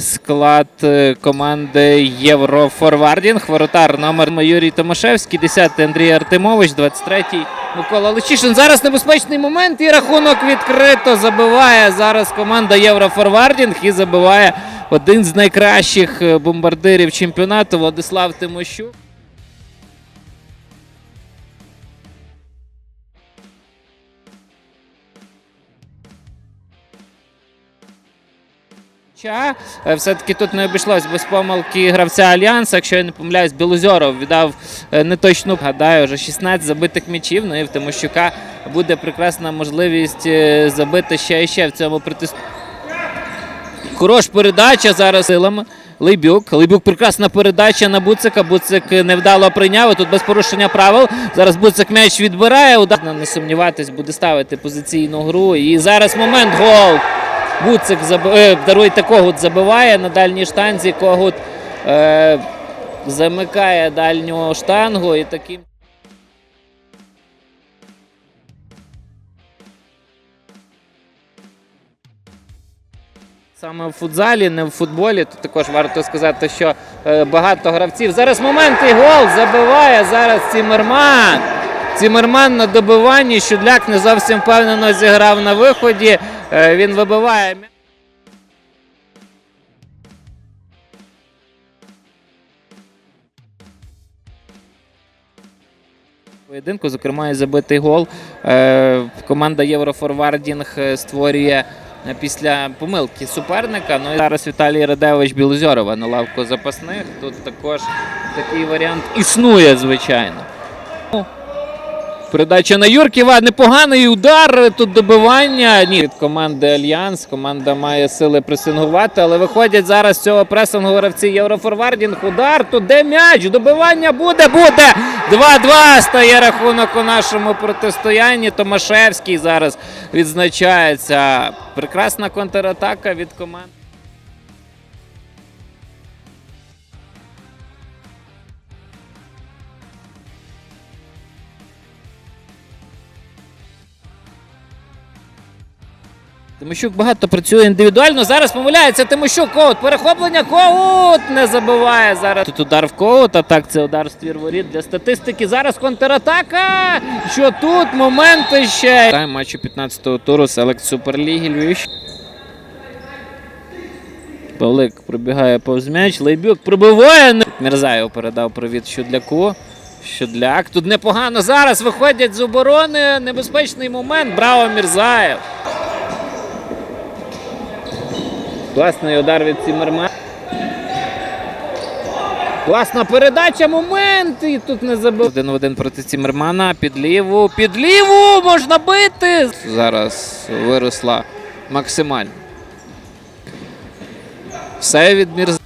Склад е, команди Єврофорвардінг. Воротар номер Юрій Томашевський, 10-й Андрій Артемович, 23-й Микола Личишин. Зараз небезпечний момент і рахунок відкрито забиває зараз команда Єврофорвардінг і забиває один з найкращих е, бомбардирів чемпіонату Владислав Тимощук. Ча. Е, Все-таки тут не обійшлось без помилки гравця Альянсу. Якщо я не помиляюсь, Білозоров віддав е, неточну, гадаю, вже 16 забитих м'ячів. Ну і в Тимощука буде прекрасна можливість е, забити ще і ще в цьому протесту. Хорош передача зараз силами. Лейбюк. Лейбюк прекрасна передача на Буцика. Буцик невдало прийняв. Тут без порушення правил. Зараз Буцик м'яч відбирає. Удар не сумніватись, буде ставити позиційну гру. І зараз момент гол. Буцик заб... е, Когут забиває на дальній штанзі. Когут е, замикає дальню штангу і таким. Саме в футзалі, не в футболі. Тут також варто сказати, що е, багато гравців. Зараз момент і гол забиває зараз Цімерман. Цімерман на добиванні. Щудляк не зовсім впевнено зіграв на виході. Е, він вибиває. Поєдинку, зокрема, і забитий гол. Е, команда Єврофорвардінг е, створює після помилки суперника. Ну і зараз Віталій Радевич Білозьорова на лавку запасних. Тут також такий варіант існує, звичайно. Передача на Юрківа. Непоганий удар. Тут добивання. Ні, від команди Альянс. Команда має сили пресингувати, але виходять зараз цього пресингу гравці Єврофорвардінг. Удар. Тут де м'яч. Добивання буде, буде. 2-2 стає рахунок у нашому протистоянні. Томашевський зараз відзначається. Прекрасна контратака від команди. Тимощук багато працює індивідуально. Зараз помиляється Тимощук. Коут. Перехоплення. Коут не забиває зараз. Тут удар в коут, а так це удар в ствір воріт для статистики. Зараз контратака. Що тут? Моменти ще. Тайм матчу 15-го туру Селект Суперліги Львів. Павлик пробігає повз м'яч. Лейбюк пробиває. Мірзаєв передав привіт Щудляку. Щудляк. Тут непогано. Зараз виходять з оборони. Небезпечний момент. Браво, Мірзаєв. Класний удар від Сімерма. Класна передача, момент. І тут не забив. Один в один проти Цімермана. Під ліву. Під ліву можна бити. Зараз виросла максимально. Все від Мірз.